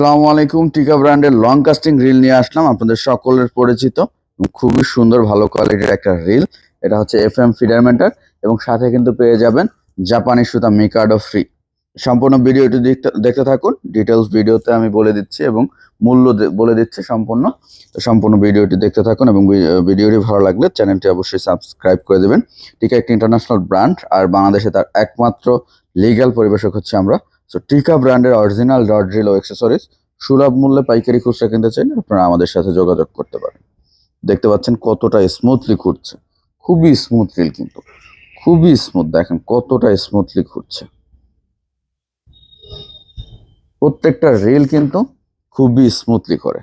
আসসালামু আলাইকুম। টিকা ব্র্যান্ডের লং কাস্টিং রিল নিয়ে আসলাম। আপনাদের সকলের পরিচিত খুবই সুন্দর, ভালো কোয়ালিটির একটা রিল এটা হচ্ছে এফ এম ফিডারমেন্টার এবং সাথে কিন্তু পেয়ে যাবেন জাপানি সুতা মিকার্ডো ফ্রি সম্পূর্ণ ভিডিওটি দেখতে থাকুন। ডিটেলস ভিডিওতে আমি বলে দিচ্ছি এবং মূল্য বলে দিচ্ছি সম্পূর্ণ। তো সম্পূর্ণ ভিডিওটি দেখতে থাকুন এবং ভিডিওটি ভালো লাগলে চ্যানেলটি অবশ্যই সাবস্ক্রাইব করে দেবেন। টিকা একটি ইন্টারন্যাশনাল ব্র্যান্ড আর বাংলাদেশে তার একমাত্র লিগ্যাল পরিবেশক হচ্ছে আমরা সো টিকা ব্র্যান্ডের অরিজিনাল ডট ড্রিল ও অ্যাক্সেসরিজ সুলভ মূল্যে পাইকারি খুচরা কিনতে চাইলে আপনারা আমাদের সাথে যোগাযোগ করতে পারেন। দেখতে পাচ্ছেন কতটা স্মুথলি ঘুরছে খুবই স্মুথ রিল কিন্তু। খুবই স্মুথ দেখেন কতটা স্মুথলি ঘুরছে প্রত্যেকটা রিল কিন্তু খুবই স্মুথলি করে।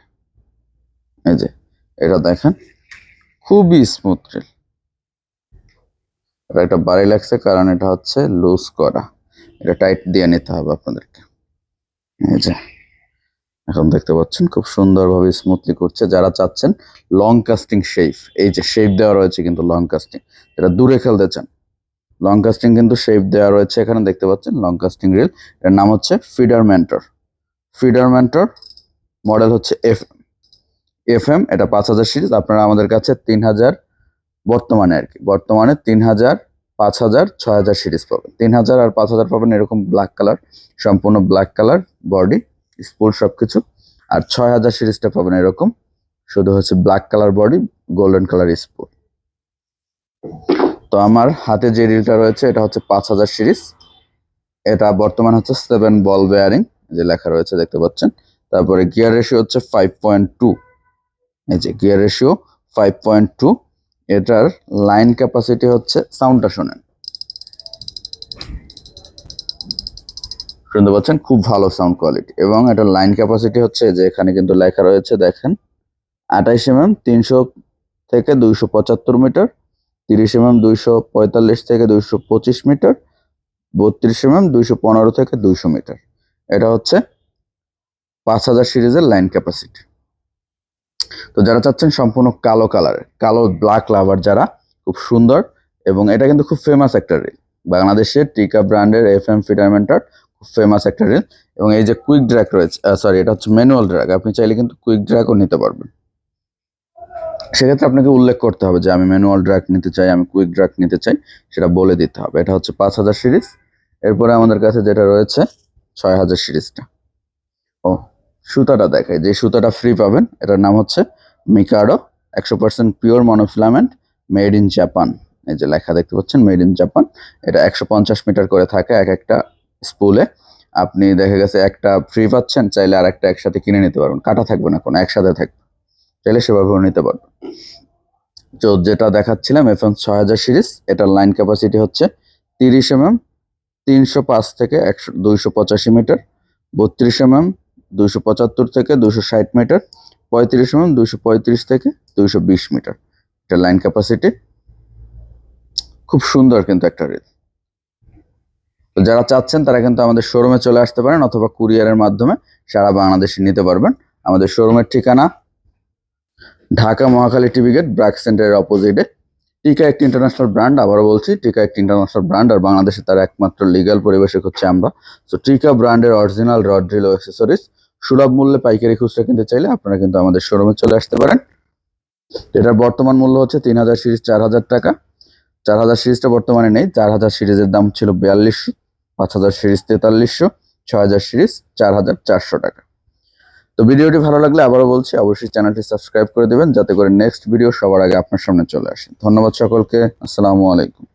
এই যে, এটা দেখেন, খুবই স্মুথ রিল এটা একটা বাড়ি লাগছে, কারণ এটা হচ্ছে লুজ করা। এটা টাইট দিয়ে নিতে হবে আপনাদেরকে। এই যে, এখন দেখতে পাচ্ছেন খুব সুন্দরভাবে স্মুথলি করছে। যারা চাচ্ছেন লং কাস্টিং শেপ এই যে শেপ দেওয়া রয়েছে কিন্তু লং কাস্টিং যারা দূরে খেলতে চান লং কাস্টিং কিন্তু শেপ দেওয়া রয়েছে এখানে দেখতে পাচ্ছেন লং কাস্টিং রিল এর নাম হচ্ছে ফিডার মেন্টর মডেল হচ্ছে এফ এফ এম এটা পাঁচ হাজার সিরিজ আপনারা আমাদের কাছে তিন হাজার বর্তমানে আর কি, বর্তমানে তিন হাজার পাঁচ হাজার, ছয় হাজার সিরিজ পাবেন। তিন হাজার আর পাঁচ হাজার পাবেন এরকম ব্ল্যাক কালার সম্পূর্ণ ব্ল্যাক কালার বডি স্পুল সব কিছু আর ছয় হাজার সিরিজটা পাবেন এরকম, শুধু হচ্ছে black colour body golden colour spool তো আমার হাতে যে রিলটা রয়েছে, এটা হচ্ছে পাঁচ হাজার সিরিজ এটা বর্তমান হচ্ছে সেভেন বল বেয়ারিং যে লেখা রয়েছে, দেখতে পাচ্ছেন। তারপরে গিয়ার রেশিও হচ্ছে ফাইভ পয়েন্ট টু এই যে gear ratio five point two এটার লাইন ক্যাপাসিটি হচ্ছে সাউন্ডটা শোনেন। শুনতে পাচ্ছেন? খুব ভালো সাউন্ড কোয়ালিটি। এবং এটার লাইন ক্যাপাসিটি হচ্ছে যে এখানে কিন্তু লেখা রয়েছে, দেখেন, আঠাইশ এমএম তিনশো থেকে দুইশো পঁচাত্তর মিটার, তিরিশ এমএম দুইশো পঁয়তাল্লিশ থেকে দুইশো পঁচিশ মিটার, বত্রিশ এমএম দুইশো পনেরো থেকে দুইশো মিটার। এটা হচ্ছে পাঁচ হাজার সিরিজের লাইন ক্যাপাসিটি। তো যারা চাচ্ছেন সম্পূর্ণ কালো কালারের কালো ব্ল্যাক লাভার যারা, খুব সুন্দর এবং এটা কিন্তু খুব ফেমাস একটা রিল বাংলাদেশের টিকা ব্র্যান্ডের এফ এম ফিটারমেন্টার খুব ফেমাস একটা রিল এবং এই যে কুইক ড্র্যাক রয়েছে সরি এটা হচ্ছে ম্যানুয়াল ড্র্যাক আপনি চাইলে কিন্তু কুইক ড্র্যাগও নিতে পারবেন। সেক্ষেত্রে আপনাকে উল্লেখ করতে হবে যে আমি ম্যানুয়াল ড্র্যাগ নিতে চাই, আমি কুইক ড্র্যাগ নিতে চাই, সেটা বলে দিতে হবে। এটা হচ্ছে পাঁচ হাজার সিরিজ। এরপরে আমাদের কাছে যেটা রয়েছে, ছয় হাজার সিরিজটা। সুতাটা দেখায় যে সুতাটা ফ্রি পাবেন, এটার নাম হচ্ছে মিকাডো একশো percent pure monofilament made in Japan এই যে লেখা দেখতে পাচ্ছেন মেড ইন জাপান এটা একশো পঞ্চাশ মিটার করে থাকে এক একটা স্পুলে আপনি দেখা গেছে একটা ফ্রি পাচ্ছেন, চাইলে আর একটা একসাথে কিনে নিতে পারবেন। কাটা থাকবে না কোনো, একসাথে থাকবে। চাইলে সেভাবেও নিতে পারবেন। তো যেটা দেখাচ্ছিলাম এফএম ছয় হাজার সিরিজ, এটার লাইন ক্যাপাসিটি হচ্ছে তিরিশ এমএম, তিনশো পাঁচ থেকে একশো, দুইশো পঁচাশি মিটার বত্রিশ এমএম দুইশো পঁচাত্তর থেকে দুইশো ষাট মিটার, পঁয়ত্রিশ এমএম দুইশো পঁয়ত্রিশ থেকে দুইশো বিশ মিটার। এটা লাইন ক্যাপাসিটি খুব সুন্দর কিন্তু একটা রিল। তো যারা চাচ্ছেন তারা কিন্তু আমাদের শোরুমে চলে আসতে পারেন অথবা কুরিয়ারের মাধ্যমে সারা বাংলাদেশে নিতে পারবেন। আমাদের শোরুমের ঠিকানা ঢাকা মহাখালী টিভি গেট ব্র্যাক সেন্টারের অপোজিটে টিকা একটি ইন্টারন্যাশনাল ব্র্যান্ড আবারও বলছি, টিকা একটি ইন্টারন্যাশনাল ব্র্যান্ড আর বাংলাদেশে তার একমাত্র লিগ্যাল পরিবেশক হচ্ছে আমরা। তো টিকা ব্র্যান্ডের অরিজিনাল রড ড্রিল ও অ্যাক্সেসরিজ সুলভ মূল্যে পাইকারি খুচরা কিনতে চাইলে আপনারা কিন্তু আমাদের শোরুমে চলে আসতে পারেন। এটার বর্তমান মূল্য হচ্ছে তিন হাজার সিরিজ চার হাজার টাকা। চার হাজার সিরিজটা বর্তমানে নেই, চার হাজার সিরিজের দাম ছিল বিয়াল্লিশশো, পাঁচ হাজার সিরিজ তেতাল্লিশশো, ছয় হাজার সিরিজ চার হাজার চারশো টাকা। তো ভিডিওটি ভালো লাগলে আবারও বলছি, অবশ্যই চ্যানেলটি সাবস্ক্রাইব করে দেবেন, যাতে করে নেক্সট ভিডিও সবার আগে আপনার সামনে চলে আসে। ধন্যবাদ সকলকে, আসসালামু আলাইকুম।